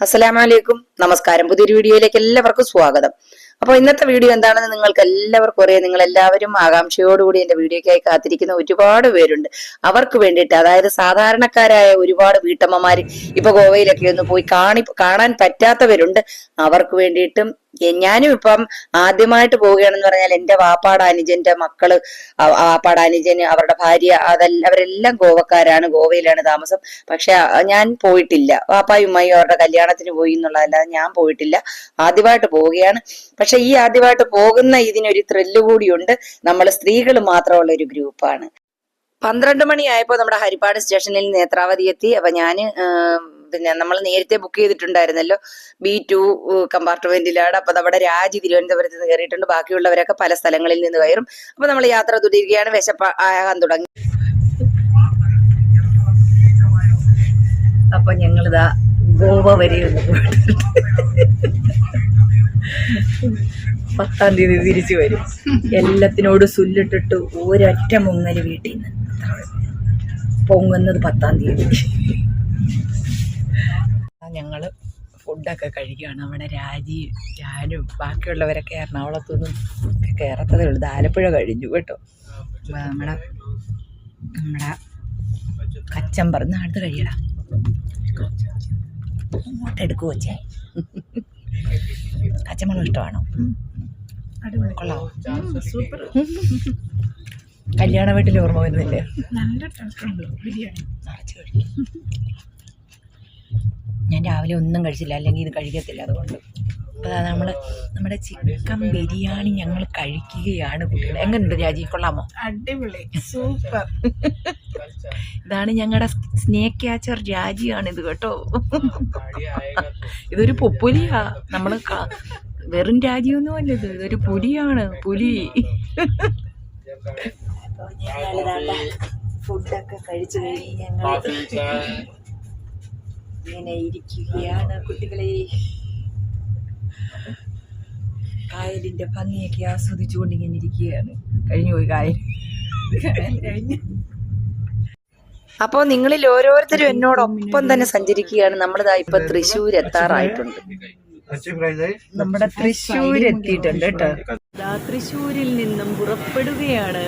അസ്സലാമലൈക്കും. നമസ്കാരം. പുതിയൊരു വീഡിയോയിലേക്ക് എല്ലാവർക്കും സ്വാഗതം. അപ്പോൾ ഇന്നത്തെ വീഡിയോ എന്താണെന്ന് നിങ്ങൾക്ക് എല്ലാവർക്കും അറിയാം. നിങ്ങൾ എല്ലാവരും ആകാംക്ഷയോടുകൂടി എന്റെ വീഡിയോയ്ക്കായി കാത്തിരിക്കുന്ന ഒരുപാട് പേരുണ്ട്. അവർക്ക് വേണ്ടിയിട്ട് അതായത് സാധാരണക്കാരായ ഒരുപാട് വീട്ടമ്മമാര് ഇപ്പൊ ഗോവയിലൊക്കെ ഒന്ന് പോയി കാണി കാണാൻ പറ്റാത്തവരുണ്ട്. അവർക്ക് വേണ്ടിയിട്ടും ഞാനും ഇപ്പം ആദ്യമായിട്ട് പോവുകയാണെന്ന് പറഞ്ഞാൽ എന്റെ വാപ്പാട് അനുജന്റെ മക്കൾ വാപ്പാട് അനുജന് അവരുടെ ഭാര്യ അതെല്ലാം അവരെല്ലാം ഗോവക്കാരാണ് ഗോവയിലാണ് താമസം. പക്ഷെ ഞാൻ പോയിട്ടില്ല. വാപ്പായും ഉമ്മയും അവരുടെ കല്യാണത്തിന് പോയി എന്നുള്ളതല്ലാതെ ഞാൻ പോയിട്ടില്ല. ആദ്യമായിട്ട് പോവുകയാണ്. പക്ഷെ ഈ ആദ്യമായിട്ട് പോകുന്ന ഇതിനൊരു ത്രില്ല് കൂടിയുണ്ട്. നമ്മൾ സ്ത്രീകൾ മാത്രമുള്ള ഒരു ഗ്രൂപ്പാണ്. പന്ത്രണ്ട് മണിയായപ്പോൾ നമ്മുടെ ഹരിപ്പാട് സ്റ്റേഷനിൽ നേത്രാവതി എത്തി അപ്പൊ ആം, പിന്നെ നമ്മൾ നേരത്തെ ബുക്ക് ചെയ്തിട്ടുണ്ടായിരുന്നല്ലോ. ബി ടു കമ്പാർട്ട്മെന്റിലാണ്. അപ്പൊ നമ്മുടെ രാജി തിരുവനന്തപുരത്ത് നിന്ന് കയറിയിട്ടുണ്ട് ബാക്കിയുള്ളവരൊക്കെ പല സ്ഥലങ്ങളിൽ നിന്ന് കയറും. അപ്പൊ നമ്മൾ യാത്ര തുടരുകയാണ്. വിശപ്പ ആകാൻ തുടങ്ങി. അപ്പൊ ഞങ്ങളിതാ ഗോവ വരെ പത്താം തീയതി തിരിച്ചു വരും. എല്ലാത്തിനോട് സുല്ലിട്ടിട്ട് ഒരൊറ്റ മുങ്ങൽ വീട്ടിൽ നിന്ന്. പൊങ്ങുന്നത് പത്താം തീയതി. ഞങ്ങൾ ഫുഡൊക്കെ കഴിക്കുകയാണ്. നമ്മുടെ രാജി ഞാനും ബാക്കിയുള്ളവരൊക്കെ എറണാകുളത്തുനിന്നും ഒക്കെ കയറത്തതേ ഉള്ളൂ. ആലപ്പുഴ കഴിഞ്ഞു കേട്ടോ. നമ്മുടെ നമ്മുടെ കച്ചമ്പർ പറഞ്ഞ അടുത്ത് കഴിയടാ. ഇങ്ങോട്ട് എടുക്കുവോ ചേ കച്ചമ്പളം ഇഷ്ടമാണോ? കൊള്ളാം സൂപ്പർ. കല്യാണ വീട്ടിൽ ഓർമ്മ വരുന്നില്ലേ? നല്ല ടേസ്റ്റ് ഉണ്ട് ബിരിയാണി. നിറച്ച് കഴിക്കും. ഞാൻ രാവിലെ ഒന്നും കഴിച്ചില്ല. അല്ലെങ്കിൽ ഇത് കഴിക്കത്തില്ല അതുകൊണ്ട്. അപ്പോൾ നമ്മൾ നമ്മുടെ ചിക്കൻ ബിരിയാണി ഞങ്ങൾ കഴിക്കുകയാണ് കുട്ടികൾ എങ്ങനെയുണ്ട് രാജി? കൊള്ളാമോ? അടിപൊളി. സൂപ്പർ. ഇതാണ് ഞങ്ങളുടെ സ്നേക്ക് ക്യാച്ചർ രാജിയാണ് ഇത് കേട്ടോ. ഇതൊരു പൊപ്പുലിയാ നമ്മൾ വെറും രാജിയൊന്നും അല്ല ഇത്. ഇതൊരു പുലിയാണ്. പുലി. ഫുഡൊക്കെ കഴിച്ചു കഴിഞ്ഞ് ഞങ്ങൾ ഇങ്ങനെ ഇരിക്കുകയാണ്. കുട്ടികളെ കായലിന്റെ ഭംഗിയൊക്കെ ആസ്വദിച്ചുകൊണ്ട് ഇങ്ങനെ ഇരിക്കുകയാണ്. കഴിഞ്ഞു പോയി കായൽ. കഴിഞ്ഞു. അപ്പോൾ നിങ്ങളിൽ ഓരോരുത്തരും എന്നോടൊപ്പം തന്നെ സഞ്ചരിക്കുകയാണ്. നമ്മളിതാ ഇപ്പൊ തൃശ്ശൂർ എത്താറായിട്ടുണ്ട്. നമ്മുടെ തൃശ്ശൂർ എത്തിയിട്ടുണ്ട് കേട്ടോ. ദാ തൃശ്ശൂരിൽ നിന്നും പുറപ്പെടുകയാണ്.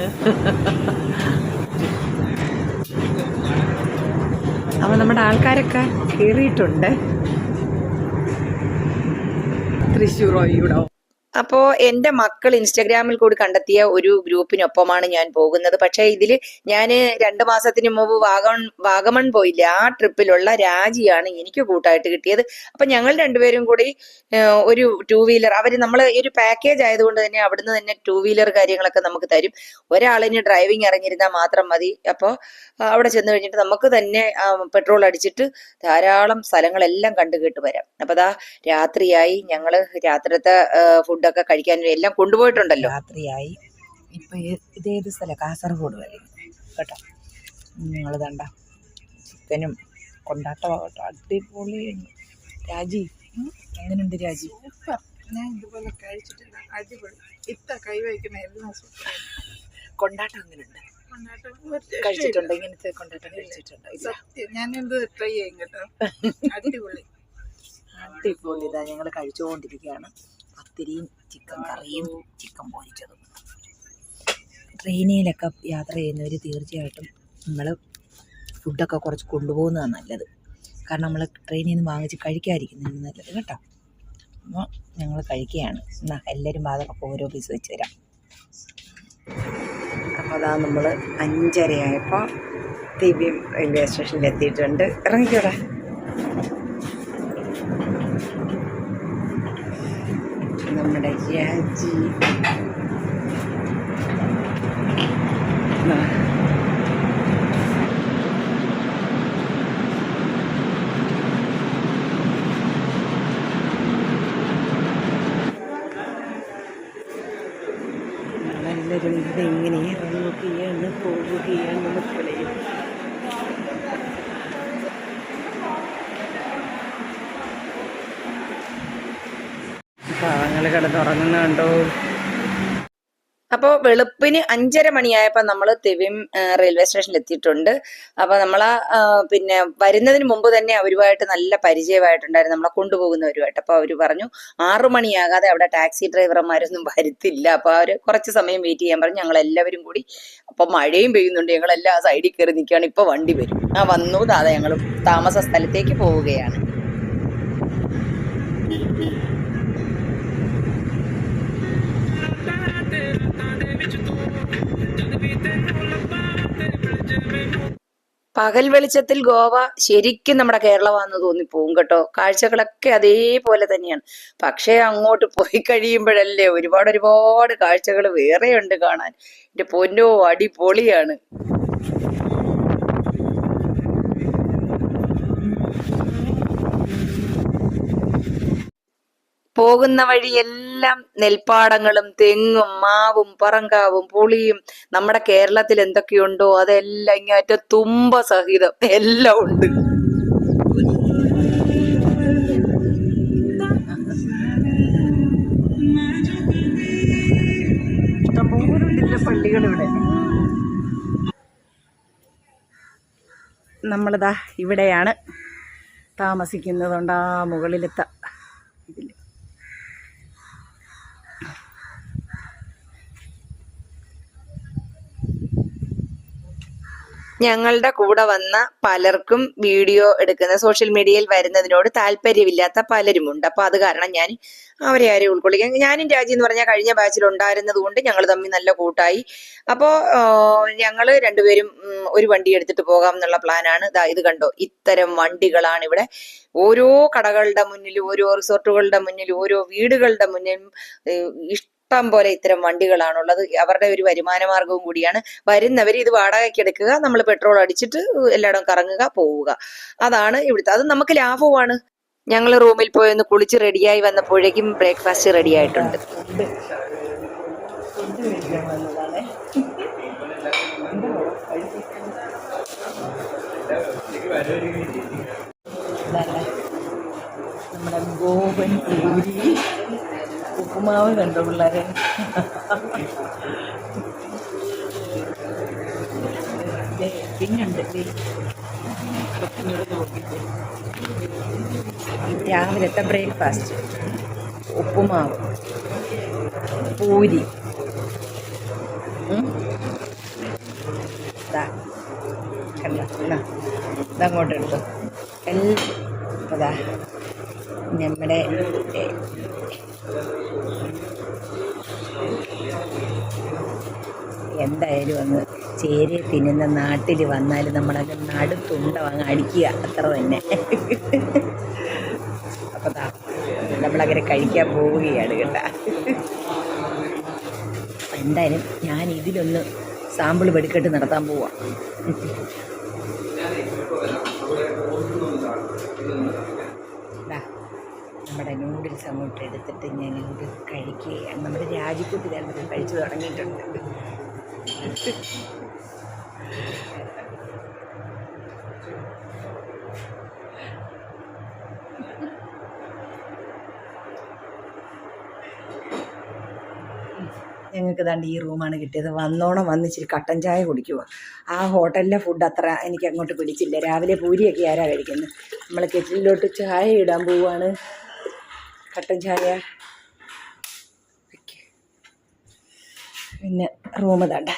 അപ്പൊ നമ്മുടെ ആൾക്കാരൊക്കെ കയറിയിട്ടുണ്ട് തൃശ്ശൂർ ഒയ്യൂടോ അപ്പോ എന്റെ മക്കൾ ഇൻസ്റ്റഗ്രാമിൽ കൂടി കണ്ടെത്തിയ ഒരു ഗ്രൂപ്പിനൊപ്പമാണ് ഞാൻ പോകുന്നത്. പക്ഷേ ഇതിൽ ഞാൻ രണ്ട് മാസത്തിന് മുമ്പ് വാഗമൺ വാഗമൺ പോയില്ല. ആ ട്രിപ്പിലുള്ള രാജിയാണ് എനിക്ക് കൂട്ടായിട്ട് കിട്ടിയത്. അപ്പൊ ഞങ്ങൾ രണ്ടുപേരും കൂടി ഒരു ടൂ വീലർ അവർ നമ്മൾ ഒരു പാക്കേജ് ആയതുകൊണ്ട് തന്നെ അവിടുന്ന് തന്നെ ടൂ വീലർ കാര്യങ്ങളൊക്കെ നമുക്ക് തരും. ഒരാളിന് ഡ്രൈവിംഗ് അറിഞ്ഞിരുന്നാൽ മാത്രം മതി. അപ്പോൾ അവിടെ ചെന്ന് കഴിഞ്ഞിട്ട് നമുക്ക് തന്നെ പെട്രോൾ അടിച്ചിട്ട് ധാരാളം സ്ഥലങ്ങളെല്ലാം കണ്ടു കേട്ട് വരാം. അപ്പൊ അതാ രാത്രിയായി. ഞങ്ങൾ രാത്രിത്തെ ഫുഡൊക്കെ കഴിക്കാനും എല്ലാം കൊണ്ടുപോയിട്ടുണ്ടല്ലോ. രാത്രിയായി. ഇപ്പൊ ഇതേത് സ്ഥലം കാസർഗോഡ് വരെ. കേട്ടോ? നിങ്ങൾ കണ്ട ചിക്കനും കൊണ്ടാട്ടമാകട്ടോ അടിപൊളി. രാജി എങ്ങനെയുണ്ട് രാജി? ഞാൻ ഇതുപോലെ കഴിച്ചിട്ടില്ല. അടിപൊളി. ഇത്ത കൈ വയ്ക്കുന്ന എല്ലാം സൂപ്പർ കൊണ്ടാട്ടം എങ്ങനെയുണ്ട് കഴിച്ചിട്ടുണ്ടോ? ഇങ്ങനത്തെ കൊണ്ടാട്ടം കഴിച്ചിട്ടുണ്ടോ? സത്യം ഞാൻ എന്ത് ട്രൈ ചെയ്യും കേട്ടോ. അടിപൊളി. അടിപൊളി. ഇതാ ഞങ്ങൾ കഴിച്ചുകൊണ്ടിരിക്കുകയാണ് പത്തിരിയും ചിക്കൻ കറിയും ചിക്കൻ പൊരിച്ചതും. ട്രെയിനിലൊക്കെ യാത്ര ചെയ്യുന്നവർ തീർച്ചയായിട്ടും നമ്മൾ ഫുഡൊക്കെ കുറച്ച് കൊണ്ടുപോകുന്നതാണ് നല്ലത്. കാരണം നമ്മൾ ട്രെയിനിൽ നിന്ന് വാങ്ങിച്ച് കഴിക്കാതിരിക്കുന്നതാണ് നല്ലത് കേട്ടോ. അപ്പോൾ ഞങ്ങൾ കഴിക്കുകയാണ്. എന്നാ എല്ലാവരും അതൊക്കെ ഓരോ പീസ് വെച്ച് തരാം. അപ്പോൾ അതാ നമ്മൾ അഞ്ചരയായപ്പോൾ വി റെയിൽവേ സ്റ്റേഷനിൽ എത്തിയിട്ടുണ്ട്. ഇറങ്ങിക്കോടാ. നമ്മുടെ രാജി ആ. നമ്മളെല്ലാവരും ഇവിടെ ഇങ്ങനെ ഇറങ്ങുകയാണ് പോവുകയാണ് മക്കളെ കണ്ടോ? അപ്പോൾ വെളുപ്പിന് അഞ്ചര മണിയായപ്പോൾ നമ്മൾ തെവിം റെയിൽവേ സ്റ്റേഷനിൽ എത്തിയിട്ടുണ്ട്. അപ്പോൾ നമ്മൾ പിന്നെ വരുന്നതിന് മുമ്പ് തന്നെ അവരുമായിട്ട് നല്ല പരിചയമായിട്ടുണ്ടായിരുന്നു. നമ്മളെ കൊണ്ടുപോകുന്നവരുമായിട്ട്. അപ്പോൾ അവർ പറഞ്ഞു ആറു മണിയാകാതെ അവിടെ ടാക്സി ഡ്രൈവർമാരൊന്നും വരുത്തില്ല. അപ്പോൾ അവർ കുറച്ച് സമയം വെയിറ്റ് ചെയ്യാൻ പറഞ്ഞു. ഞങ്ങൾ എല്ലാവരും കൂടി അപ്പോൾ മഴയും പെയ്യുന്നുണ്ട്. ഞങ്ങൾ എല്ലാ സൈഡിൽ കയറി നിൽക്കുകയാണ്. ഇപ്പോൾ വണ്ടി വരും. ആ വന്നു. അതെ ഞങ്ങൾ താമസ സ്ഥലത്തേക്ക് പോവുകയാണ്. പകൽ വെളിച്ചത്തിൽ ഗോവ ശരിക്കും നമ്മുടെ കേരളമാണെന്ന് തോന്നിപ്പോവും കേട്ടോ. കാഴ്ചകളൊക്കെ അതേപോലെ തന്നെയാണ്. പക്ഷേ അങ്ങോട്ട് പോയി കഴിയുമ്പോഴല്ലേ ഒരുപാട് ഒരുപാട് കാഴ്ചകൾ വേറെയുണ്ട് കാണാൻ. എന്റെ പൊന്നോ അടിപൊളിയാണ്. പോകുന്ന വഴി എല്ലാം നെൽപ്പാടങ്ങളും തെങ്ങും മാവും പറങ്കാവും പുളിയും നമ്മുടെ കേരളത്തിൽ എന്തൊക്കെയുണ്ടോ അതെല്ലാം ഇങ്ങേറ്റ തുമ്പ സഹിതം എല്ലാം ഉണ്ട്. നമ്മളിതാ ഇവിടെയാണ് താമസിക്കുന്നതുകൊണ്ട് ആ മുകളിലെത്താം ഇതിൽ. ഞങ്ങളുടെ കൂടെ വന്ന പലർക്കും വീഡിയോ എടുക്കുന്ന സോഷ്യൽ മീഡിയയിൽ വരുന്നതിനോട് താല്പര്യമില്ലാത്ത പലരുമുണ്ട്. അപ്പൊ അത് കാരണം ഞാൻ അവരെ ആരെയും ഉൾക്കൊള്ളിക്കാൻ ഞാനും രാജി എന്ന് പറഞ്ഞാൽ കഴിഞ്ഞ ബാച്ചിൽ ഉണ്ടായിരുന്നത് കൊണ്ട് ഞങ്ങൾ തമ്മിൽ നല്ല കൂട്ടായി. അപ്പോൾ ഞങ്ങൾ രണ്ടുപേരും ഒരു വണ്ടി എടുത്തിട്ട് പോകാം എന്നുള്ള പ്ലാനാണ് ദാ ഇത് കണ്ടോ? ഇത്തരം വണ്ടികളാണ് ഇവിടെ. ഓരോ കടകളുടെ മുന്നിലും ഓരോ റിസോർട്ടുകളുടെ മുന്നിലും ഓരോ വീടുകളുടെ മുന്നിലും ഇഷ്ടം പോലെ ഇത്തരം വണ്ടികളാണുള്ളത്. അവരുടെ ഒരു വരുമാന മാർഗവും കൂടിയാണ്. വരുന്നവർ ഇത് വാടകയ്ക്ക് എടുക്കുക നമ്മൾ പെട്രോൾ അടിച്ചിട്ട് എല്ലായിടവും കറങ്ങുക പോവുക. അതാണ് ഇവിടുത്തെ അത് നമുക്ക് ലാഭവുമാണ്. ഞങ്ങൾ റൂമിൽ പോയി ഒന്ന് കുളിച്ച് റെഡിയായി വന്നപ്പോഴേക്കും ബ്രേക്ക്ഫാസ്റ്റ് റെഡി ആയിട്ടുണ്ട്. നമ്മുടെ ഗോപൻ പൂരി ഉപ്പുമാവ് കണ്ടോ പിള്ളേരെ? പിന്നുണ്ട്. രാവിലത്തെ ബ്രേക്ക്ഫാസ്റ്റ്. ഉപ്പുമാവ്. പൂരി. കണ്ടോ? ഇതങ്ങോട്ട് എടുത്തു. എല്ലാം നമ്മുടെ എന്തായാലും അങ്ങ് ചേരി തിന്നുന്ന നാട്ടിൽ വന്നാൽ നമ്മളങ്ങ് നടുത്തുണ്ട അങ്ങ് അടിക്കുക. അത്ര തന്നെ. അപ്പോൾ താ നമ്മളങ്ങനെ കഴിക്കാൻ പോവുകയാണ് കേട്ടാ. എന്തായാലും ഞാൻ ഇതിലൊന്ന് സാമ്പിൾ വെടിക്കെട്ട് നടത്താൻ പോവാം ദാ, നമ്മുടെ അങ്ങോട്ട് എടുത്തിട്ട് ഞാൻ ഇത് കഴിക്കുകയാണ് നമ്മുടെ രാജിക്കുട്ടി തന്നെ കഴിച്ചു തുടങ്ങിയിട്ടുണ്ട്. ഞങ്ങൾക്ക് ദാണ്ട് ഈ റൂമാണ് കിട്ടിയത്. വന്നോണം വന്നിച്ചിരി കട്ടൻ ചായ കുടിക്കുക ആ ഹോട്ടലിലെ ഫുഡ് അത്ര എനിക്ക് അങ്ങോട്ട് പിടിച്ചില്ല. രാവിലെ പൂരിയൊക്കെ ആരാ കഴിക്കുന്നത് നമ്മൾ കെറ്റിലോട്ട് ചായ ഇടാൻ പോവുകയാണ് കട്ടൻ ചായ. പിന്നെ റൂം തണ്ട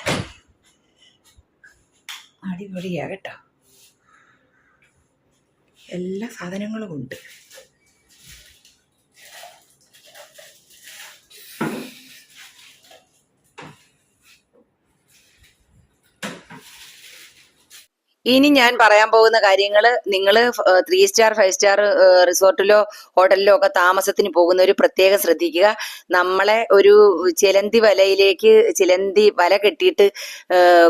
അടിപൊളിയാ കേട്ടോ. എല്ലാ സാധനങ്ങളും ഉണ്ട്. ഇനി ഞാൻ പറയാൻ പോകുന്ന കാര്യങ്ങൾ നിങ്ങൾ ത്രീ സ്റ്റാർ ഫൈവ് സ്റ്റാർ റിസോർട്ടിലോ ഹോട്ടലിലോ ഒക്കെ താമസത്തിന് പോകുന്നവർ പ്രത്യേകം ശ്രദ്ധിക്കുക. നമ്മളെ ഒരു ചിലന്തി വലയിലേക്ക് ചിലന്തി വല കെട്ടിയിട്ട്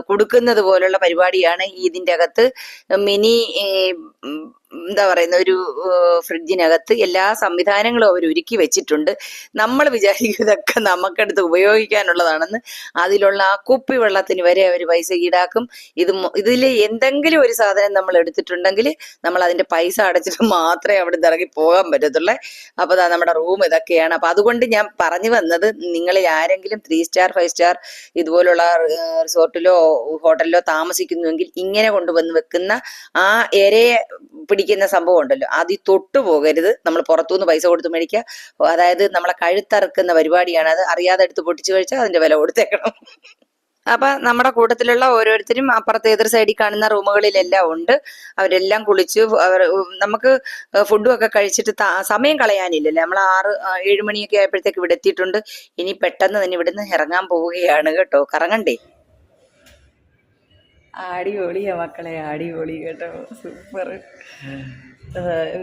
കൊടുക്കുന്നത് പോലുള്ള പരിപാടിയാണ് ഇതിന്റെ അകത്ത് മിനി എന്താ പറയുന്ന ഒരു ഫ്രിഡ്ജിനകത്ത് എല്ലാ സംവിധാനങ്ങളും അവർ ഒരുക്കി വെച്ചിട്ടുണ്ട്. നമ്മൾ വിചാരിക്കും ഇതൊക്കെ നമുക്കെടുത്ത് ഉപയോഗിക്കാനുള്ളതാണെന്ന് അതിലുള്ള ആ കുപ്പി വെള്ളത്തിന് വരെ അവർ പൈസ ഈടാക്കും. ഇത് ഇതിൽ എന്തെങ്കിലും ഒരു സാധനം നമ്മൾ എടുത്തിട്ടുണ്ടെങ്കിൽ നമ്മൾ അതിന്റെ പൈസ അടച്ചിട്ട് മാത്രമേ അവിടെ ഇറങ്ങി പോകാൻ പറ്റത്തുള്ളൂ. അപ്പോൾ അതാ നമ്മുടെ റൂം ഇതൊക്കെയാണ്. അപ്പൊ അതുകൊണ്ട് ഞാൻ പറഞ്ഞു വന്നത് നിങ്ങളിൽ ആരെങ്കിലും ത്രീ സ്റ്റാർ ഫൈവ് സ്റ്റാർ ഇതുപോലുള്ള റിസോർട്ടിലോ ഹോട്ടലിലോ താമസിക്കുന്നുവെങ്കിൽ ഇങ്ങനെ കൊണ്ടുവന്ന് വെക്കുന്ന ആ ഇരയെ പിടിക്കുന്ന സംഭവം ഉണ്ടല്ലോ അതിൽ തൊട്ടു പോകരുത്. നമ്മൾ പുറത്തുനിന്ന് പൈസ കൊടുത്ത് മേടിക്കുക. അതായത് നമ്മളെ കഴുത്തറക്കുന്ന പരിപാടിയാണ് അത്. അറിയാതെ എടുത്ത് പൊട്ടിച്ചു കഴിച്ചാൽ അതിന്റെ വില കൊടുത്തേക്കണം. അപ്പൊ നമ്മുടെ കൂട്ടത്തിലുള്ള ഓരോരുത്തരും അപ്പുറത്തെ എതിർ സൈഡിൽ കാണുന്ന റൂമുകളിലെല്ലാം ഉണ്ട്. അവരെല്ലാം കുളിച്ചു. അവർ നമുക്ക് ഫുഡും ഒക്കെ കഴിച്ചിട്ട് സമയം കളയാനില്ലല്ലോ. നമ്മൾ ആറ് ഏഴ് മണിയൊക്കെ ആയപ്പോഴത്തേക്ക് ഇവിടെ എത്തിയിട്ടുണ്ട്. ഇനി പെട്ടെന്ന് തന്നെ ഇവിടുന്ന് ഇറങ്ങാൻ പോവുകയാണ് കേട്ടോ. കറങ്ങണ്ടേ? അടിപൊളിയാ മക്കളെ അടിപൊളി കേട്ടോ. സൂപ്പർ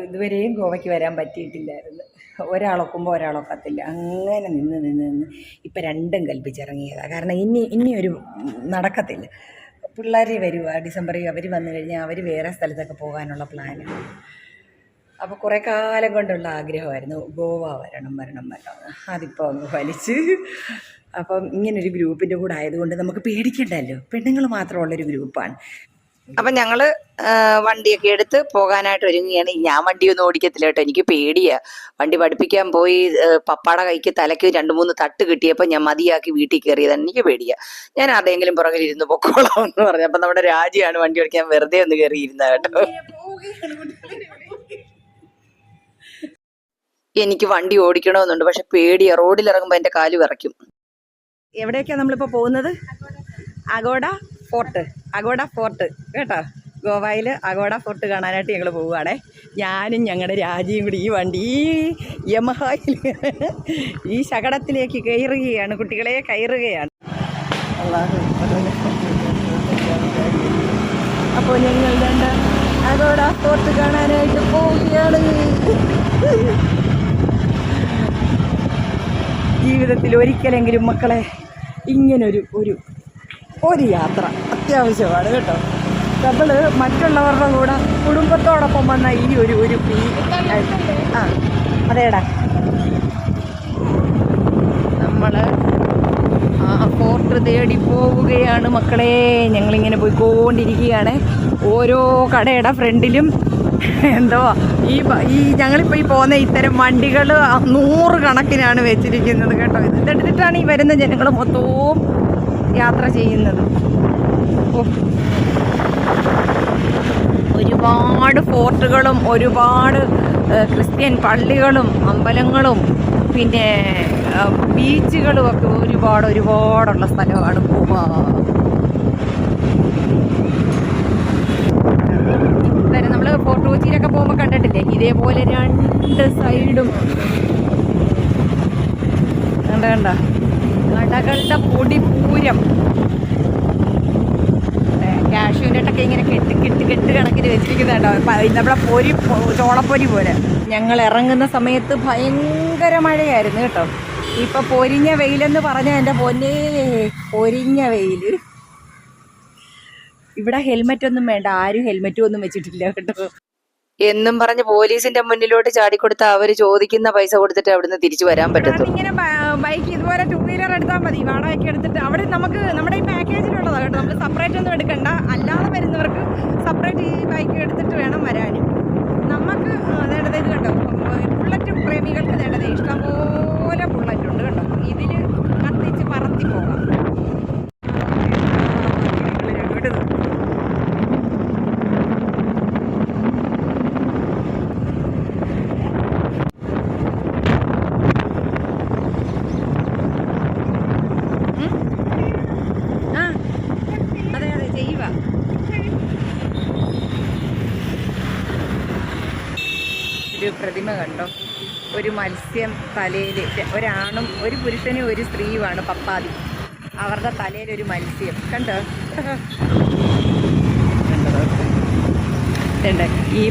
ഇതുവരെയും ഗോവയ്ക്ക് വരാൻ പറ്റിയിട്ടില്ലായിരുന്നു. ഒരാളൊക്കുമ്പോൾ ഒരാളൊക്കത്തില്ല. അങ്ങനെ നിന്ന് നിന്ന് നിന്ന് ഇപ്പം രണ്ടും കൽപ്പിച്ചിറങ്ങിയതാണ് കാരണം ഇനി ഇനിയൊരു നടക്കത്തില്ല. പിള്ളേർ വരുക ഡിസംബറിൽ അവർ വന്നു കഴിഞ്ഞാൽ അവർ വേറെ സ്ഥലത്തൊക്കെ പോകാനുള്ള പ്ലാനാണ് അപ്പോൾ കുറേ കാലം കൊണ്ടുള്ള ആഗ്രഹമായിരുന്നു ഗോവ വരണം വരണം വരണം. അതിപ്പോൾ അങ്ങ് ഫലിച്ച് അപ്പം ഇങ്ങനൊരു ഗ്രൂപ്പിന്റെ കൂടെ ആയതുകൊണ്ട് നമുക്ക് പേടിക്കണ്ടല്ലോ. പെണ്ണുങ്ങൾ മാത്രമുള്ളൊരു ഗ്രൂപ്പാണ്. അപ്പൊ ഞങ്ങൾ വണ്ടിയൊക്കെ എടുത്ത് പോകാനായിട്ട് ഒരുങ്ങുകയാണ്. ഞാൻ വണ്ടിയൊന്നും ഓടിക്കത്തില്ല കേട്ടോ. എനിക്ക് പേടിയാ. വണ്ടി പഠിപ്പിക്കാൻ പോയി പപ്പാട കൈക്ക് തലയ്ക്ക് രണ്ട് മൂന്ന് തട്ട് കിട്ടിയപ്പോൾ ഞാൻ മതിയാക്കി വീട്ടിൽ കയറിയതാണ് എനിക്ക് പേടിയാ. ഞാൻ ആരുടെയെങ്കിലും പുറകിൽ ഇരുന്ന് പൊക്കോളാം എന്ന് പറഞ്ഞു. അപ്പൊ നമ്മുടെ രാജിയാണ് വണ്ടി ഓടിക്കാൻ വെറുതെ ഒന്ന് കയറിയിരുന്ന കേട്ടോ. എനിക്ക് വണ്ടി ഓടിക്കണമെന്നുണ്ട്. പക്ഷെ പേടിയാ. റോഡിൽ ഇറങ്ങുമ്പോ എന്റെ കാൽ വിറയ്ക്കും. എവിടേക്കാണ് നമ്മളിപ്പോൾ പോകുന്നത്? അഗോഡ ഫോർട്ട്. അഗോഡ ഫോർട്ട്. കേട്ടോ? ഗോവയിൽ അഗോഡ ഫോർട്ട് കാണാനായിട്ട് ഞങ്ങൾ പോവുകയാണേ. ഞാനും ഞങ്ങളുടെ രാജിയും കൂടി ഈ വണ്ടി ഈ യമഹായിൽ ഈ ശകടത്തിലേക്ക് കയറുകയാണ്. കുട്ടികളെ കയറുകയാണ്. അപ്പോൾ ഞങ്ങൾ രണ്ട് അഗോഡ ഫോർട്ട് കാണാനായിട്ട് പോവുകയാണ്. ജീവിതത്തിൽ ഒരിക്കലെങ്കിലും മക്കളെ ഇങ്ങനൊരു ഒരു ഒരു യാത്ര അത്യാവശ്യമാണ് കേട്ടോ. നമ്മൾ മറ്റുള്ളവരുടെ കൂടെ കുടുംബത്തോടൊപ്പം വന്ന ഈ ഒരു ഒരു ഫീ ആ അതേടാ. നമ്മൾ ആ ഫോർട്ട് തേടി പോവുകയാണ് മക്കളെ. ഞങ്ങളിങ്ങനെ പോയിക്കൊണ്ടിരിക്കുകയാണ്. ഓരോ കടയുടെ ഫ്രണ്ടിലും എന്തോ ഈ ഈ ഞങ്ങളിപ്പോൾ ഈ പോകുന്ന ഇത്തരം വണ്ടികൾ നൂറ് കണക്കിനാണ് വെച്ചിരിക്കുന്നത് കേട്ടോ. ഇതെടുത്തിട്ടാണ് ഈ വരുന്ന ജനങ്ങൾ മൊത്തവും യാത്ര ചെയ്യുന്നത്. ഒരുപാട് ഫോർട്ടുകളും ഒരുപാട് ക്രിസ്ത്യൻ പള്ളികളും അമ്പലങ്ങളും പിന്നെ ബീച്ചുകളും ഒക്കെ ഒരുപാട് ഒരുപാടുള്ള സ്ഥലമാണ് ഗോവ ഇതുവരെ നമ്മൾ കൊച്ചിയിലൊക്കെ പോകുമ്പോൾ കണ്ടിട്ടില്ലേ? ഇതേപോലെ രണ്ട് സൈഡും. കണ്ട കണ്ട. കടകളുടെ പൊടി പൂരം. കാഷ്യൂനട്ടൊക്കെ ഇങ്ങനെ കെട്ട് കെട്ട് കെട്ട് കണക്കിന് വെച്ചിരിക്കുന്നുണ്ടോ നമ്മളെ പൊരി ചോളപ്പൊരി പോലെ. ഞങ്ങൾ ഇറങ്ങുന്ന സമയത്ത് ഭയങ്കര മഴയായിരുന്നു കേട്ടോ. ഇപ്പൊ പൊരിഞ്ഞ വെയിലെന്ന് പറഞ്ഞ എന്റെ പൊന്നേ പൊരിഞ്ഞ വെയിൽ ഇവിടെ ഹെൽമെറ്റ് ഒന്നും വേണ്ട. ആരും ഹെൽമെറ്റും ഒന്നും വെച്ചിട്ടില്ല കേട്ടോ. എന്നും പറഞ്ഞ് പോലീസിന്റെ മുന്നിലോട്ട് ചാടിക്കൊടുത്ത അവർ ചോദിക്കുന്ന പൈസ കൊടുത്തിട്ട് അവിടുന്ന് തിരിച്ചു വരാൻ പറ്റത്തുള്ളൂ. ഇങ്ങനെ ബൈക്ക് ഇതുപോലെ ടൂ വീലർ എടുത്താൽ മതി വാടകയ്ക്ക് എടുത്തിട്ട്. അവിടെ നമുക്ക് നമ്മുടെ ഈ പാക്കേജിലുള്ളതാണ് കേട്ടോ. നമ്മൾ സെപ്പറേറ്റ് ഒന്നും എടുക്കണ്ട. അല്ലാതെ വരുന്നവർക്ക് സെപ്പറേറ്റ് ഈ ബൈക്ക് എടുത്തിട്ട് വേണം വരാൻ നമുക്ക് നേടത് ഇത് കേട്ടോ ബുള്ളറ്റ് പ്രേമികൾക്ക് നേടത് ഇഷ്ടംപോലെ ബുള്ളറ്റ് ഉണ്ട് കേട്ടോ ഇതിൽ കത്തിച്ച് പറത്തി പോകാം ഇവിടെ ആ അതെ അതെ ചെയ്യുക ഒരു പ്രതിമ കണ്ടോ ഒരു മത്സ്യം തലയിൽ ഒരാണും ഒരു പുരുഷനും ഒരു സ്ത്രീയുമാണ് പപ്പാതി. അവരുടെ തലയിൽ ഒരു മത്സ്യം. കണ്ടോ? കണ്ടോ? ഈ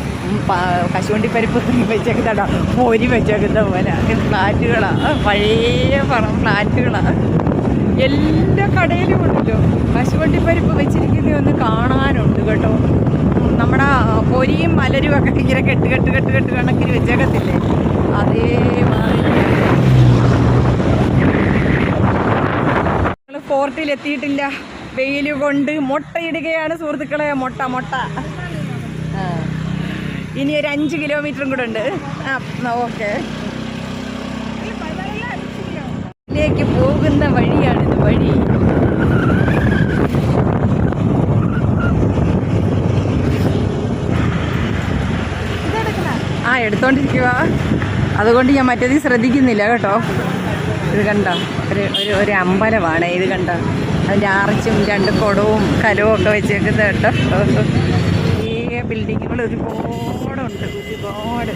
കശുവണ്ടിപ്പരിപ്പ് കശുവണ്ടി പരിപ്പ് വെച്ചേക്കുന്നുണ്ടോ പൊരി വെച്ചേക്കുന്ന പോലെ. ഫ്ലാറ്റുകളാണ് പഴയ പറ ഫ്ലാറ്റുകളാണ് എല്ലാ കടയിലും ഉണ്ടല്ലോ. കശുവണ്ടി പരിപ്പ് വെച്ചിരിക്കുന്ന ഒന്ന് കാണാനുണ്ട് കേട്ടോ. നമ്മുടെ പൊരിയും മലരും ഒക്കെ ഇങ്ങനെ കെട്ട് കെട്ട് കെട്ട് കെട്ട് കണക്കിന് വെച്ചേക്കത്തില്ലേ? അതേമാതിരി ഫോർട്ടിൽ എത്തിയിട്ടില്ല. വെയിൽ കൊണ്ട് മുട്ടയിടുകയാണ് സുഹൃത്തുക്കളെ. മുട്ട മുട്ട. ഇനി ഒരു അഞ്ച് കിലോമീറ്ററും കൂടെ ഉണ്ട്. ആ ഓക്കെ. ിലേക്ക് പോകുന്ന വഴിയാണിത് വഴി ആ എടുത്തോണ്ടിരിക്കുക അതുകൊണ്ട് ഞാൻ മറ്റേത് ശ്രദ്ധിക്കുന്നില്ല കേട്ടോ. ഇത് കണ്ടോ? ഒരു ഒരു ഒരു അമ്പലമാണ് ഇത് കണ്ടോ? അതിന്റെ ആർച്ചും രണ്ട് കുടവും കലവും ഒക്കെ വെച്ചേക്കുന്നത് കേട്ടോ. ഈ ബിൽഡിങ്ങുകൾ ഒരുപാടുണ്ട് ഒരുപാട്.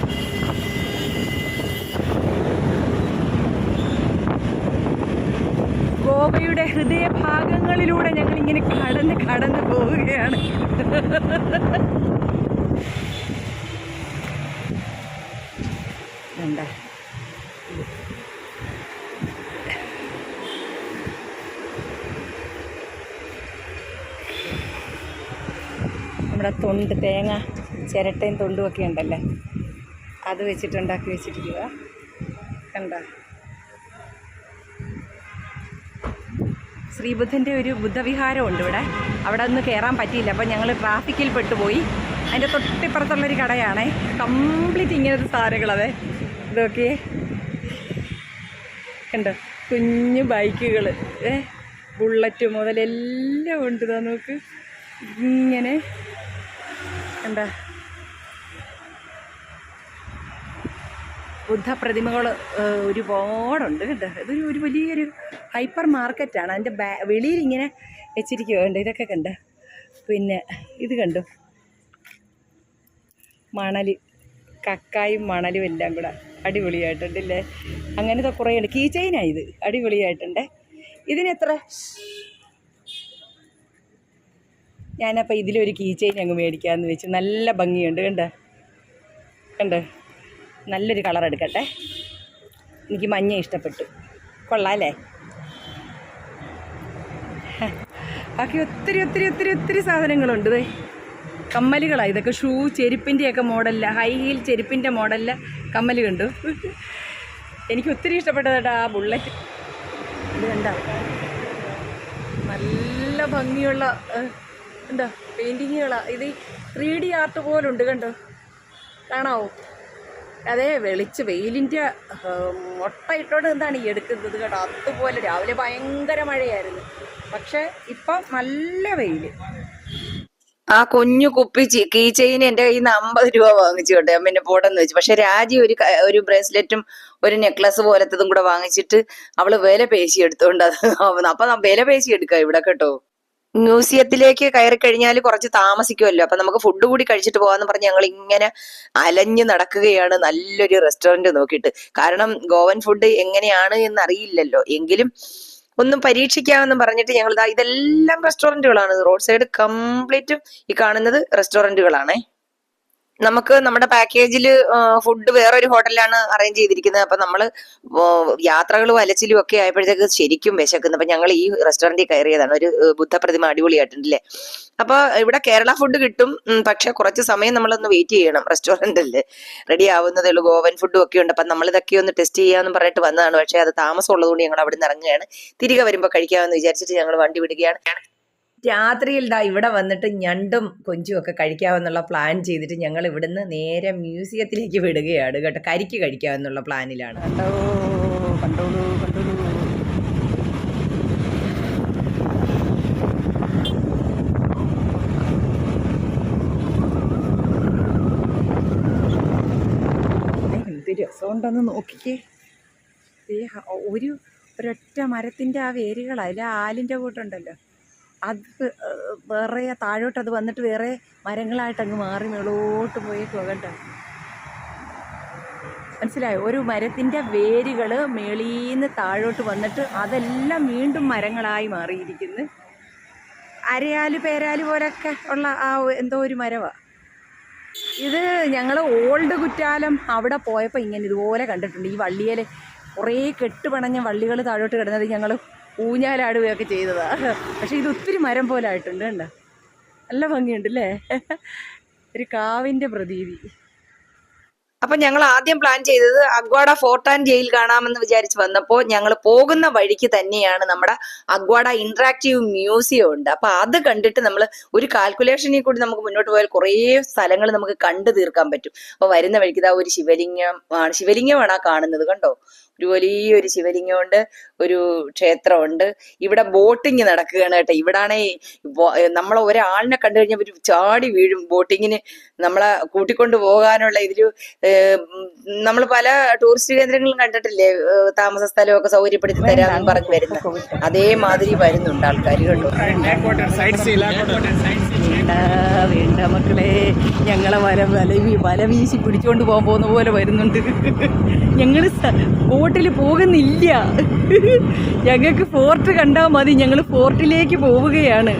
ഗോവയുടെ ഹൃദയഭാഗങ്ങളിലൂടെ ഞങ്ങൾ ഇങ്ങനെ കടന്ന് കടന്ന് പോവുകയാണ്. നമ്മുടെ തൊണ്ട് തേങ്ങ ചിരട്ടയും തൊണ്ടും ഒക്കെ ഉണ്ടല്ലേ? അത് വെച്ചിട്ടുണ്ടാക്കി വെച്ചിരിക്കുക. കണ്ട? ശ്രീബുദ്ധന്റെ ഒരു ബുദ്ധവിഹാരം ഉണ്ട് ഇവിടെ. അവിടെ ഒന്ന് കയറാൻ പറ്റിയില്ല. അപ്പോൾ ഞങ്ങൾ ട്രാഫിക്കിൽ പെട്ടുപോയി. അതിന്റെ തൊട്ടിപ്പുറത്തുള്ളൊരു കടയാണേ. കംപ്ലീറ്റ് ഇങ്ങനത്തെ സാധനങ്ങളതെ ഇതൊക്കെ. കണ്ടോ? കുഞ്ഞു ബൈക്കുകൾ. ഏ? ബുള്ളറ്റ് മുതലെല്ലാം ഉണ്ട് നോക്ക്. ഇങ്ങനെ എന്താ? ബുദ്ധപ്രതിമകൾ ഒരുപാടുണ്ട് കേട്ടോ. ഇതൊരു ഒരു വലിയൊരു ഹൈപ്പർ മാർക്കറ്റാണ്. അതിന്റെ ബാ വെളിയിൽ ഇങ്ങനെ വെച്ചിരിക്കുകയുണ്ട് ഇതൊക്കെ കണ്ട്. പിന്നെ ഇത് കണ്ടു. മണൽ കക്കായും മണലും എല്ലാം കൂടെ അടിപൊളിയായിട്ടുണ്ടല്ലേ അങ്ങനത്തെ കുറേ ഉണ്ട് കീ ചെയിനാണ് ഇത്. അടിപൊളിയായിട്ടുണ്ട്. ഇതിനെത്ര? ഞാനപ്പോൾ ഇതിലൊരു കീ ചെയിൻ അങ്ങ് മേടിക്കാമെന്ന് വെച്ച് നല്ല ഭംഗിയുണ്ട് കണ്ട? കണ്ട്? നല്ലൊരു കളർ എടുക്കട്ടെ. എനിക്ക് മഞ്ഞ ഇഷ്ടപ്പെട്ടു. കൊള്ളാമല്ലേ ബാക്കി ഒത്തിരി ഒത്തിരി ഒത്തിരി ഒത്തിരി സാധനങ്ങളുണ്ട് ഇതേ കമ്മലുകളാണ് ഇതൊക്കെ ഷൂ ചെരുപ്പിന്റെയൊക്കെ മോഡലില്ല ഹൈ ഹീൽ ചെരുപ്പിന്റെ മോഡലില്ല കമ്മൽ കണ്ടു. എനിക്ക് ഒത്തിരി ഇഷ്ടപ്പെട്ടതാ ആ ബുള്ളറ്റ് ഇത് കണ്ട? നല്ല ഭംഗിയുള്ള എന്താ പെയിന്റിങ്ങുകളാണ് ഇത് ത്രീ ഡി ആർട്ട് പോലുണ്ട് കണ്ടോ? കാണാവോ? അതെ വെളിച്ച് വെയിലിന്റെ മുട്ട ഇട്ടോണ്ട് എന്താണ് ഈ എടുക്കുന്നത് കേട്ടോ. അതുപോലെ രാവിലെ ഭയങ്കര മഴയായിരുന്നു. പക്ഷേ ഇപ്പം നല്ല വെയിൽ ആ കുഞ്ഞു കുപ്പി കീ ചെയിൻ എന്റെ കയ്യിൽ നിന്ന് അമ്പത് രൂപ വാങ്ങിച്ചു കേട്ടോ. അമ്മ എന്നെ പോടെന്ന് വെച്ചു. പക്ഷെ രാജി ഒരു ഒരു ബ്രേസ്ലെറ്റും ഒരു നെക്ലസ് പോലത്തതും കൂടെ വാങ്ങിച്ചിട്ട് അവൾ വില പേശി എടുത്തോണ്ട് അത് അപ്പൊ വില പേശി എടുക്കാം ഇവിടെ കേട്ടോ. മ്യൂസിയത്തിലേക്ക് കയറി കഴിഞ്ഞാൽ കുറച്ച് താമസിക്കുമല്ലോ അപ്പൊ നമുക്ക് ഫുഡ് കൂടി കഴിച്ചിട്ട് പോകാന്ന് പറഞ്ഞ് ഞങ്ങൾ ഇങ്ങനെ അലഞ്ഞു നടക്കുകയാണ് നല്ലൊരു റെസ്റ്റോറന്റ് നോക്കിയിട്ട്. കാരണം ഗോവൻ ഫുഡ് എങ്ങനെയാണ് എന്ന് അറിയില്ലല്ലോ എങ്കിലും ഒന്നും പരീക്ഷിക്കാമെന്ന് പറഞ്ഞിട്ട് ഞങ്ങൾ ഇതെല്ലാം റെസ്റ്റോറന്റുകളാണ് റോഡ് സൈഡ് കംപ്ലീറ്റും ഈ കാണുന്നത് റെസ്റ്റോറന്റുകളാണേ നമുക്ക് നമ്മുടെ പാക്കേജിൽ ഫുഡ് വേറൊരു ഹോട്ടലിലാണ് അറേഞ്ച് ചെയ്തിരിക്കുന്നത്. അപ്പൊ നമ്മൾ യാത്രകളും അലച്ചിലും ഒക്കെ ആയപ്പോഴത്തേക്ക് ശരിക്കും വിശക്കുന്നു. അപ്പൊ ഞങ്ങൾ ഈ റെസ്റ്റോറന്റിൽ കയറിയതാണ്. ഒരു ബുദ്ധപ്രതിമ അടിപൊളിയായിട്ടുണ്ടല്ലേ അപ്പൊ ഇവിടെ കേരള ഫുഡ് കിട്ടും. പക്ഷെ കുറച്ച് സമയം നമ്മളൊന്ന് വെയിറ്റ് ചെയ്യണം റെസ്റ്റോറന്റിൽ റെഡി ആവുന്നതേ ഉള്ളൂ. ഗോവൻ ഫുഡും ഒക്കെ ഉണ്ട്. അപ്പൊ നമ്മൾ ഇതൊക്കെ ഒന്ന് ടെസ്റ്റ് ചെയ്യാന്ന് പറഞ്ഞിട്ട് വന്നതാണ്. പക്ഷെ അത് താമസം ഉള്ളതുകൊണ്ട് ഞങ്ങൾ അവിടെ നിന്ന് ഇറങ്ങുകയാണ്. തിരികെ വരുമ്പോൾ കഴിക്കാമെന്ന് വിചാരിച്ചിട്ട് ഞങ്ങൾ വണ്ടി വിടുകയാണ്. രാത്രിയിൽ ദാ ഇവിടെ വന്നിട്ട് ഞണ്ടും കൊഞ്ചും ഒക്കെ കഴിക്കാമെന്നുള്ള പ്ലാൻ ചെയ്തിട്ട് ഞങ്ങൾ ഇവിടുന്ന് നേരെ മ്യൂസിയത്തിലേക്ക് വിടുകയാണ് കേട്ടോ. കരിക്ക് കഴിക്കാമെന്നുള്ള പ്ലാനിലാണ് രസമുണ്ടെന്ന് നോക്കിക്കേ. ഒരു ഒരൊറ്റ മരത്തിന്റെ ആ വേരുകൾ അതിൽ ആലിന്റെ കൂട്ടുണ്ടല്ലോ അത് വേറെ താഴോട്ട് അത് വന്നിട്ട് വേറെ മരങ്ങളായിട്ട് അങ്ങ് മാറി മേളോട്ട് പോയി പോകണ്ട മനസ്സിലായോ? ഒരു മരത്തിന്റെ വേരുകൾ മേളീന്ന് താഴോട്ട് വന്നിട്ട് അതെല്ലാം വീണ്ടും മരങ്ങളായി മാറിയിരിക്കുന്നു. അരയാൽ പേരാൽ പോലൊക്കെ ഉള്ള ആ എന്തോ ഒരു മരമാണ് ഇത് ഞങ്ങൾ ഓൾഡ് കുറ്റാലം അവിടെ പോയപ്പോൾ ഇങ്ങനെ ഇതുപോലെ കണ്ടിട്ടുണ്ട്. ഈ വള്ളിയിൽ കുറേ കെട്ടുപണഞ്ഞ വള്ളികൾ താഴോട്ട് കിടന്നത് ഞങ്ങൾ ഊഞ്ഞാലാടുകയൊക്കെ ചെയ്തതാണ് പക്ഷേ ഇത് ഒത്തിരി മരം പോലെ ആയിട്ടുണ്ട് കണ്ടോ? നല്ല ഭംഗിയുണ്ട് അല്ലേ ഒരു കാവിന്റെ പ്രതീതി. അപ്പൊ ഞങ്ങൾ ആദ്യം പ്ലാൻ ചെയ്തത് അഗ്വാഡ ഫോർട്ട് ആൻഡ് ജയിൽ കാണാമെന്ന് വിചാരിച്ച് വന്നപ്പോൾ ഞങ്ങൾ പോകുന്ന വഴിക്ക് തന്നെയാണ് നമ്മുടെ അഗ്വാഡ ഇന്ററാക്റ്റീവ് മ്യൂസിയം ഉണ്ട്. അപ്പൊ അത് കണ്ടിട്ട് നമ്മൾ ഒരു കാൽക്കുലേഷനിൽ കൂടി നമുക്ക് മുന്നോട്ട് പോയാൽ കുറേ സ്ഥലങ്ങൾ നമുക്ക് കണ്ടു തീർക്കാൻ പറ്റും. അപ്പൊ വരുന്ന വഴിക്ക് ഇതാ ഒരു ശിവലിംഗം ആണ്. ശിവലിംഗമാണ് ആ കാണുന്നത് കണ്ടോ? ഒരു വലിയൊരു ശിവലിംഗമുണ്ട് ഒരു ക്ഷേത്രമുണ്ട്. ഇവിടെ ബോട്ടിങ് നടക്കുകയാണ് കേട്ടോ. ഇവിടാണേ നമ്മളെ ഒരാളിനെ കണ്ടു കഴിഞ്ഞാൽ ഒരു ചാടി വീഴും ബോട്ടിങ്ങിന്. നമ്മളെ കൂട്ടിക്കൊണ്ട് പോകാനുള്ള ഇതിൽ നമ്മൾ പല ടൂറിസ്റ്റ് കേന്ദ്രങ്ങളും കണ്ടിട്ടില്ലേ? താമസ സ്ഥലമൊക്കെ സൗകര്യപ്പെടുത്തി തരാമെന്ന് പറഞ്ഞു വരുന്നത് അതേമാതിരി വരുന്നുണ്ട് ആൾക്കാർ കേട്ടോ. വേണ്ട മക്കളെ. ഞങ്ങളെ വല വല വല വീശി പിടിച്ചോണ്ട് പോകാൻ പോകുന്ന പോലെ വരുന്നുണ്ട്. ഞങ്ങൾ ബോട്ടിൽ പോകുന്നില്ല. ഞങ്ങൾക്ക് ഫോർട്ട് കണ്ടാൽ മതി. ഞങ്ങൾ ഫോർട്ടിലേക്ക് പോവുകയാണ്.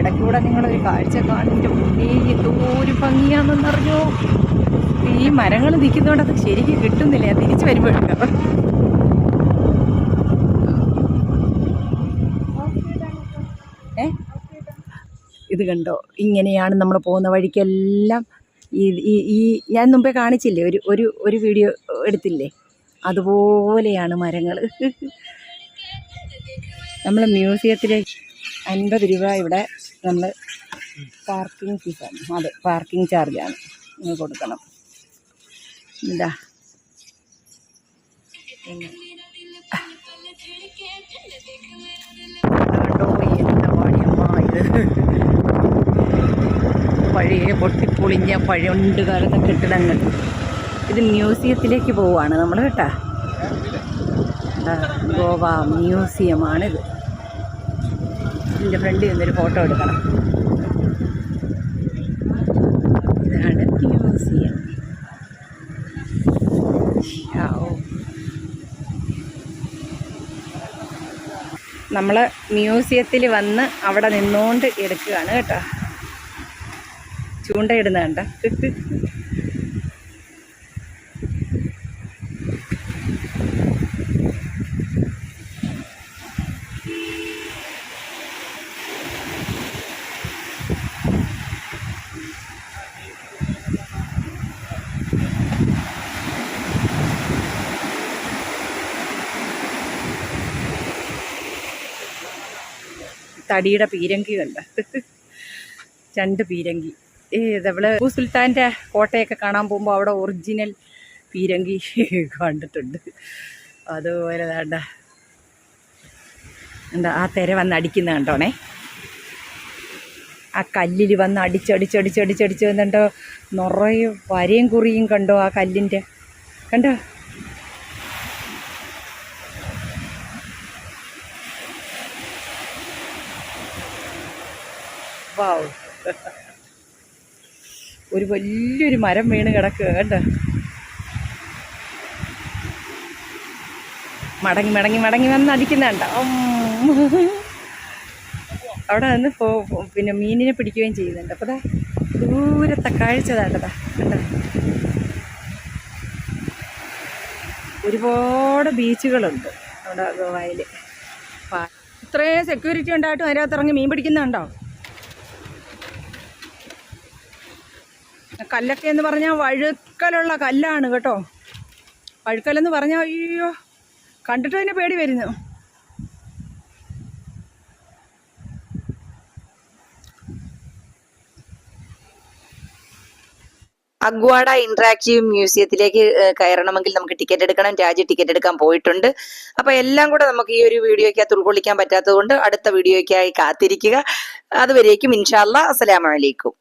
ഇടയ്ക്കൂടെ നിങ്ങളൊരു കാഴ്ച കാണിന്റെ ഉള്ളേ എന്തോ ഒരു ഭംഗിയാണെന്നറിഞ്ഞോ? ഈ മരങ്ങൾ നിൽക്കുന്നതുകൊണ്ട് അത് ശരിക്കും കിട്ടുന്നില്ല. തിരിച്ചു വരുമ്പോഴേക്കാം ഇത് കണ്ടോ? ഇങ്ങനെയാണ് നമ്മൾ പോകുന്ന വഴിക്കെല്ലാം ഈ ഈ ഞാൻ മുമ്പേ കാണിച്ചില്ലേ? ഒരു ഒരു ഒരു വീഡിയോ എടുത്തില്ലേ? അതുപോലെയാണ് മരങ്ങൾ. നമ്മൾ മ്യൂസിയത്തിലേക്ക് അൻപത് രൂപ ഇവിടെ നമ്മൾ പാർക്കിംഗ് ഫീസാണ് അതെ പാർക്കിംഗ് ചാർജാണ് കൊടുക്കണം. ഇതാ. പഴയ പൊട്ടിപ്പൊളിഞ്ഞ പഴണ്ട് കാലത്തെ കെട്ടിടങ്ങൾ. ഇത് മ്യൂസിയത്തിലേക്ക് പോവുകയാണ് നമ്മൾ കേട്ടാ? ഗോവ മ്യൂസിയമാണിത്. ഇതിന്റെ ഫ്രണ്ടിൽ നിന്നൊരു ഫോട്ടോ എടുക്കണം. ഇതാണ് മ്യൂസിയം. നമ്മൾ മ്യൂസിയത്തിൽ വന്ന് അവിടെ നിന്നുകൊണ്ട് എടുക്കുകയാണ് കേട്ടോ. ചൂണ്ടയിടുന്ന കണ്ട. തടിയുടെ പീരങ്കി കണ്ട. രണ്ട് പീരങ്കി. ഇതവൾ ടിപ്പു സുൽത്താന്റെ കോട്ടയൊക്കെ കാണാൻ പോകുമ്പോൾ അവിടെ ഒറിജിനൽ പീരങ്കി കണ്ടിട്ടുണ്ട്. അതുപോലെ വേണ്ട എന്താ ആ തിര വന്ന് അടിക്കുന്ന കണ്ടോണേ? ആ കല്ലിൽ വന്ന് അടിച്ചടിച്ചടിച്ചടിച്ചടിച്ച് വന്നിട്ടോ നിറയെ വരയും കുറിയും കണ്ടോ ആ കല്ലിന്റെ കണ്ടോ? വാവ് ഒരു വലിയൊരു മരം വീണ് കിടക്കുക കേട്ടോ മടങ്ങി മടങ്ങി മടങ്ങി വന്ന് അടിക്കുന്നുണ്ട്. അവിടെ നിന്ന് പോ പിന്നെ മീനിനെ പിടിക്കുകയും ചെയ്യുന്നുണ്ട്. അപ്പോൾ ദൂരത്തെ കാഴ്ച താണ്ടതാ കണ്ടോ? ഒരുപാട് ബീച്ചുകളുണ്ട് അവിടെ ഗോവയിൽ ഇത്രയും സെക്യൂരിറ്റി ഉണ്ടായിട്ടും അതിനകത്ത് ഇറങ്ങി മീൻ പിടിക്കുന്നുണ്ടോ? കല്ലൊക്കെ എന്ന് പറഞ്ഞാൽ വഴുക്കലുള്ള കല്ലാണ് കേട്ടോ. വഴുക്കലെന്ന് പറഞ്ഞാൽ അയ്യോ കണ്ടിട്ട് തന്നെ പേടി വരുന്നു. അഗ്വാഡ ഇന്ററാക്റ്റീവ് മ്യൂസിയത്തിലേക്ക് കയറണമെങ്കിൽ നമുക്ക് ടിക്കറ്റ് എടുക്കണം. രാജ്യ ടിക്കറ്റ് എടുക്കാൻ പോയിട്ടുണ്ട്. അപ്പൊ എല്ലാം കൂടെ നമുക്ക് ഈ ഒരു വീഡിയോയ്ക്കകത്ത് ഉൾക്കൊള്ളിക്കാൻ പറ്റാത്തത് അടുത്ത വീഡിയോയ്ക്കായി കാത്തിരിക്കുക. അതുവരേക്കും ഇൻഷാല്ല അസ്സലാമലൈക്കും